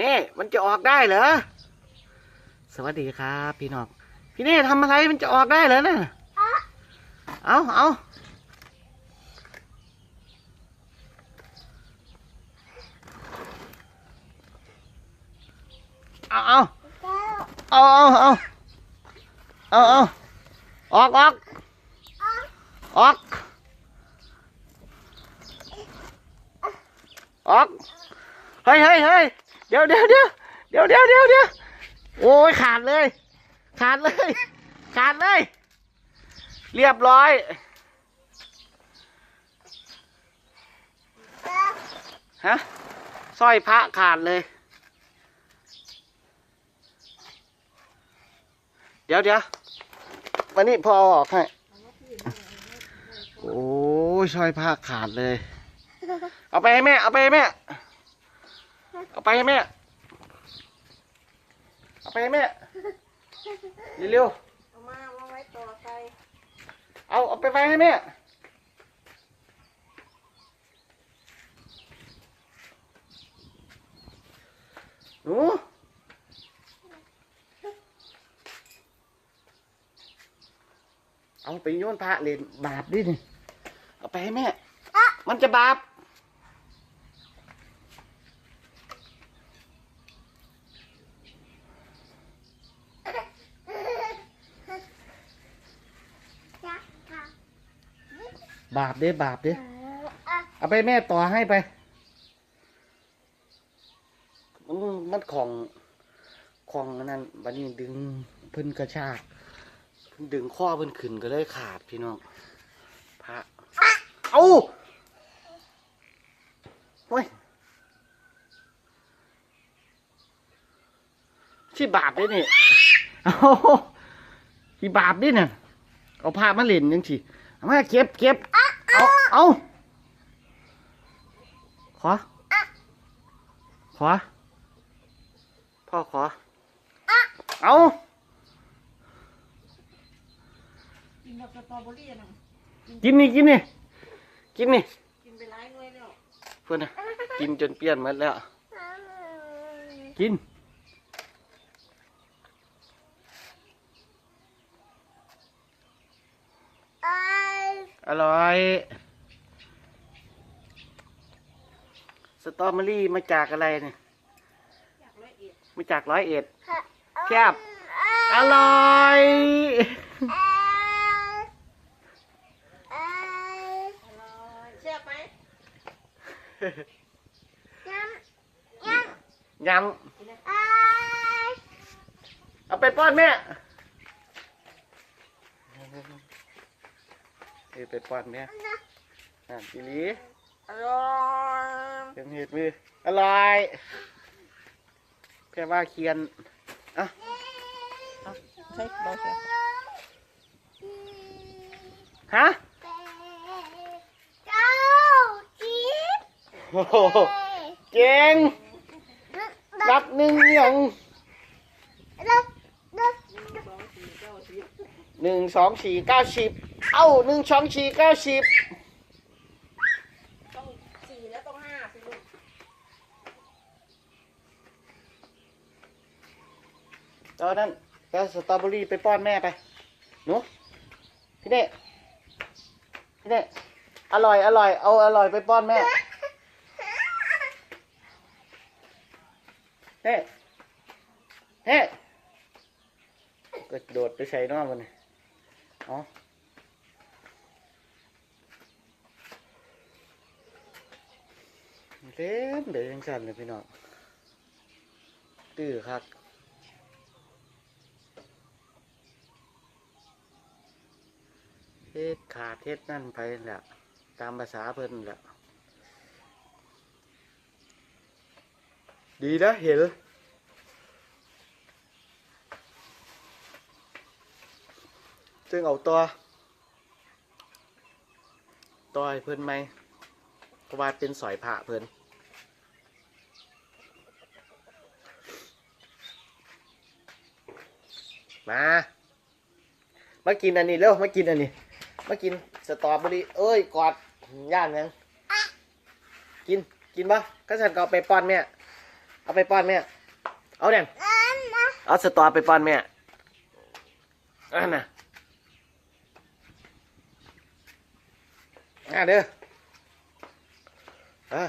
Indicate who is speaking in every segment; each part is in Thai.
Speaker 1: นี่มันจะออกได้เหรอ สวัสดีครับ พี่น้อง พี่เน่ทำอะไรมันจะออกได้เหรอน่ะเอาเอาเอาเอาเอาเอาเอาเอาเอาออกออกออกออกเฮ้ยเฮ้ยเฮ้ยเดี๋ยวเดี๋ยวเดี๋ยวเดี๋ยวเดี๋ยวเดี๋ยวเดี๋ยวโอ้ยขาดเลย ขาดเลย ขาดเลย เรียบร้อย ฮะสร้อยพระขาดเลย เดี๋ยวเดี๋ยววันนี้พอเอาออกให้ โอ้ยสร้อยพระขาดเลย เอาไปให้แม่ เอาไปให้แม่ เอาไปให้แม่ เอาไปให้แม่ เร็ว
Speaker 2: เอามามาไว้ต่อไป
Speaker 1: ๆ เอาเอาไปไว้ให้แม่ หนู เอาไปโยนพระเล่นบาปดินี่ เอาไปให้แม่ มันจะบาป บาปเด้บาปเด้เอาไปแม่ต่อให้ไป มันมันของของอันนั้นบัดนี้ดึงเพิ่นกระชากเพิ่นดึงข้อเพิ่นขึ้นก็เลยขาดพี่น้องพระเอาโอ้ยที่บาปเด้นี่เอาที่บาปเด้เนี่ยเอาผ้ามาเล่นยังสิเอามาเก็บเก็บ เอาเอาขอ ขอ พ่อขอ เอา
Speaker 2: กินแบบสตรอเบอรี่นะ
Speaker 1: กินนี่กินนี่กินนี่
Speaker 2: กินไปหลายหน่วยแล้ว
Speaker 1: เพื่อนนะกินจนเปลี่ยนหมดแล้ว กิน อร่อย สตรอเบอรี่มาจากอะไรเนี่ย
Speaker 2: อยากร้อยเอ็ด
Speaker 1: มาจากร้อยเอ็ดแคบอร่อย
Speaker 2: อร่อยเชื่อไหม
Speaker 1: ยำเอาไปป้อนแม่ เออไปป้อนแม่อ่าจีลี
Speaker 2: อร่อย
Speaker 1: เต็มเห็ดมืออร่อยแค่ว่าเคียนอะ
Speaker 2: ใช่บอเชียว
Speaker 1: ฮะโอ้โหเก่งนับหนึ่งอย่างหนึ่งสองสี่เก้าสิบ เอ้าหนึ่งสองสี่เก้าสิบ
Speaker 2: ต้องสี่แล้วต้องห้าสิลูก
Speaker 1: ตอนนั้นแล้วสตรอเบอรี่ไปป้อนแม่ไปหนูพี่เน่พี่เน่อร่อยอร่อยเอาอร่อยไปป้อนแม่เน่เน่ก็โดดไปใส่นอกมันอ๋อ เล่นเดี๋ยวยังสั่นเลยพี่น้องตื้อครับเฮ็ดขาดเฮ็ดนั่นไปแหละตามภาษาเพิ่นแหละดีนะเห็นซึ่งเอาตัวตัวเพิ่นไหมเพราะว่าเป็นสอยผ่าเพิ่น มา มากินอันนี้เร็ว มากินอันนี้ มากินสตรอเบอรี่เอ้ย กอดย่างยังกิน กินปะก็ฉันก็เอาไปป้อนแม่ เอาไปป้อนแม่ เอาเนี่ย
Speaker 2: อัน
Speaker 1: เอาสตอไปป้อนแม่อันน่ะอะเด้ออะ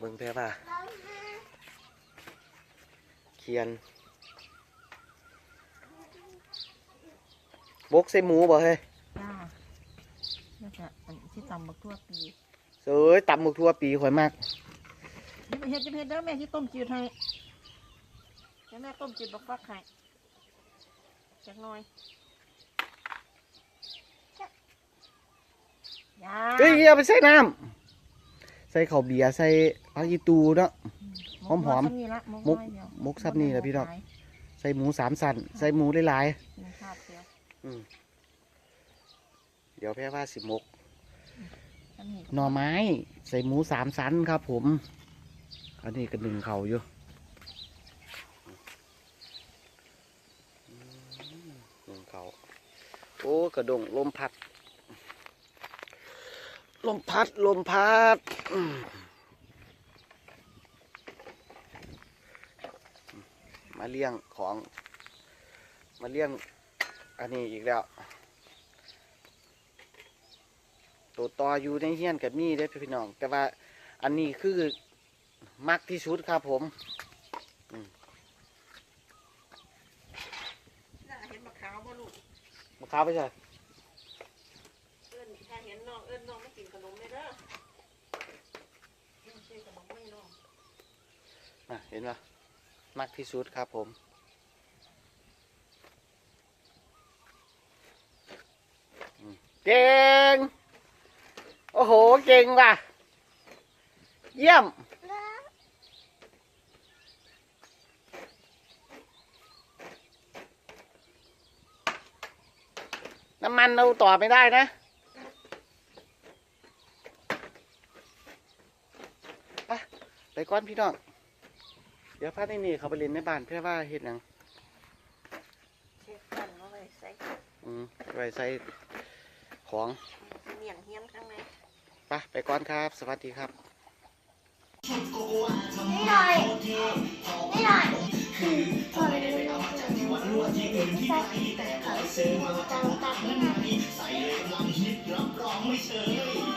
Speaker 1: มึงเท่ป่ะ เขียนบกใส่หมูบ่เฮ้ย
Speaker 3: จ้าแล้วก็อันที่ตำบักทั่วปี
Speaker 1: เอ้ยตำหมึกทั่วปีข่อยมาก
Speaker 3: นี่ไปเฮ็ดจะเฮ็ดเด้อแม่ที่ต้มจืดให้เดี๋ยวแม่ต้มจืดบักฟักให้จักหน่อยยา
Speaker 1: เฮ้ยเอาไปใส่น้ำใส่ข้าวเบียร์ใส่ผักอีตูเนาะ หอมๆ
Speaker 3: กน้ยซ้ำนี่ละม
Speaker 1: มุก
Speaker 3: น้อยเดียว
Speaker 1: มุกซ้ำนี่ล่ะพี่น้องใส่หมูสามสันใส่หมูหลาย
Speaker 3: กินข้าวเดียว
Speaker 1: ๆอืมเดี๋ยวแพ่ว่าสิมก
Speaker 3: ซ้ำนี่
Speaker 1: หน่อไม้ ใส่หมูสามสันครับผม อันนี้ก็หนึ่งเขาอยู่อืมหนึ่งเขาโอ้กระดงลมพัด ลมพัดลมพัด มมาเลี้ยงของ มาเลี้ยงอันนี้อีกแล้ว ตัวต่ออยู่ในเฮียนกับมีได้อพี่น้อง แต่ว่าอันนี้คือมักที่สุดครับผม
Speaker 3: น่าเห็นบักขาวบ่ลูก
Speaker 1: มะขาวไปใช่
Speaker 3: เอิ้นถ้าเห็นน้องเอิ้นน้องมากินขนมเลยเด้อเอิ้นซื้อขนมให้น้อง
Speaker 1: น่ะเห็น มักที่สุดครับผมเก่ง โอ้โห เก่งว่ะ เยี่ยม น้ำมันเราต่อไม่ได้นะไปไปก่อนพี่น้อง เดี๋ยวพาในนี่เขาไปเล่นในบ้านเพื่อว่าเห็ดหยัง
Speaker 3: เช็ดกันเอาไว้ใส่
Speaker 1: อืมไว้ใส่ของ
Speaker 3: เมี่ยงเฮียนข้างใน
Speaker 1: ไปไปก่อนครับ สวัสดีครับ
Speaker 2: นี่หน่อยนี่หน่อยพอเลยใส่เขาซื้อตังตังให้หน่อย